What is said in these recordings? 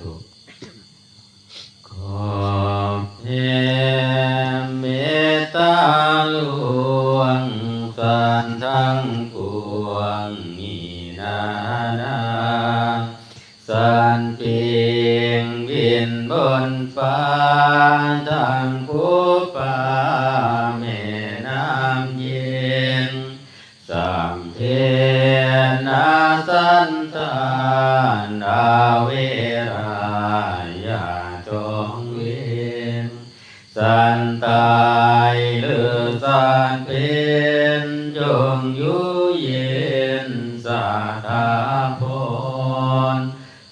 ธุขอบแผ่เมตาลวงสันทั้งปวงนีนานาสันเพียงวินบนฟ้าทั้งผู้ฟ้าแม่น้ำเย็นสามเพนา สันตายหรือสันเป็นจงอยู่เย็นสาธาพร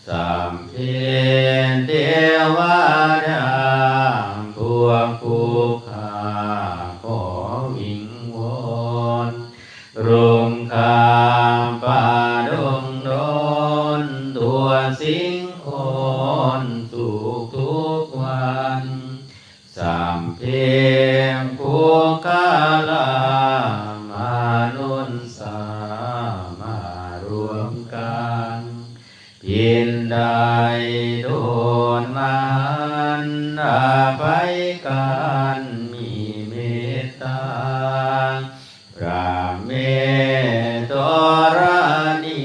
สามเพนเทวดาพวกผู้ข้าขอวิงวอนรุมคามป่าดงดนตัวสิงโอน กาลามานุนสามารวมกันพินได้โดนมันอาภัยกันมีเมตตาพระเมตตรณี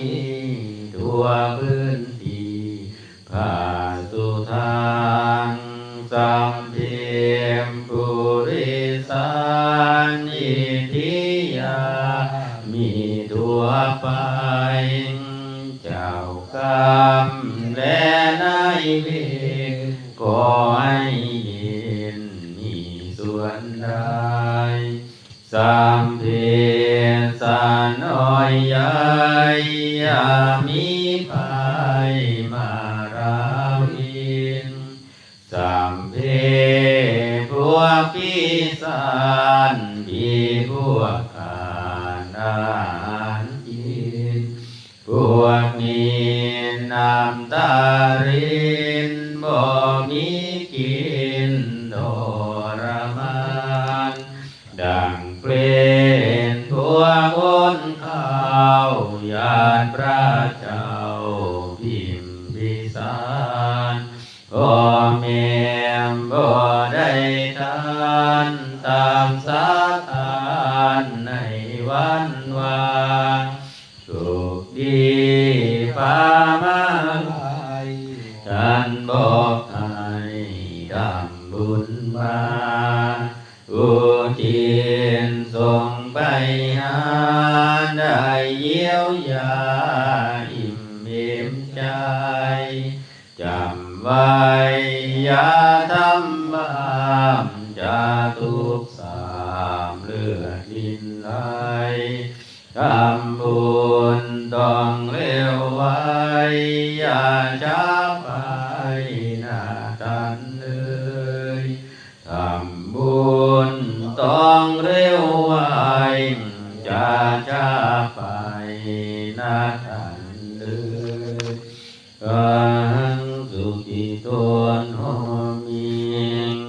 ทั่วพื้นที่ภาสุทางสัมเพียมปุริ สานิทิยา มีทั่วไป เจ้ากรรมและนายเวรก็ให้ย็นมีส่วนได้สามเพสาน้อยใหญ่ยามี ปีศาจที่พวกขานาจินพวกนี้นำตารินบ่มีกินทรมานดังเปลนทั่วคนข้าวยานพระเจ้าพิมพิสารพ่อแม่บ่ได้ทา ขดีพามาลายท่านบอกให้ดำบุญมาอุทินส่งไปหาได้เยี่ยวยาอิ่มเอมใจจำไว้อย่าทำบาปจะทุกสามเลือดดินไหล ย่าช้าไปห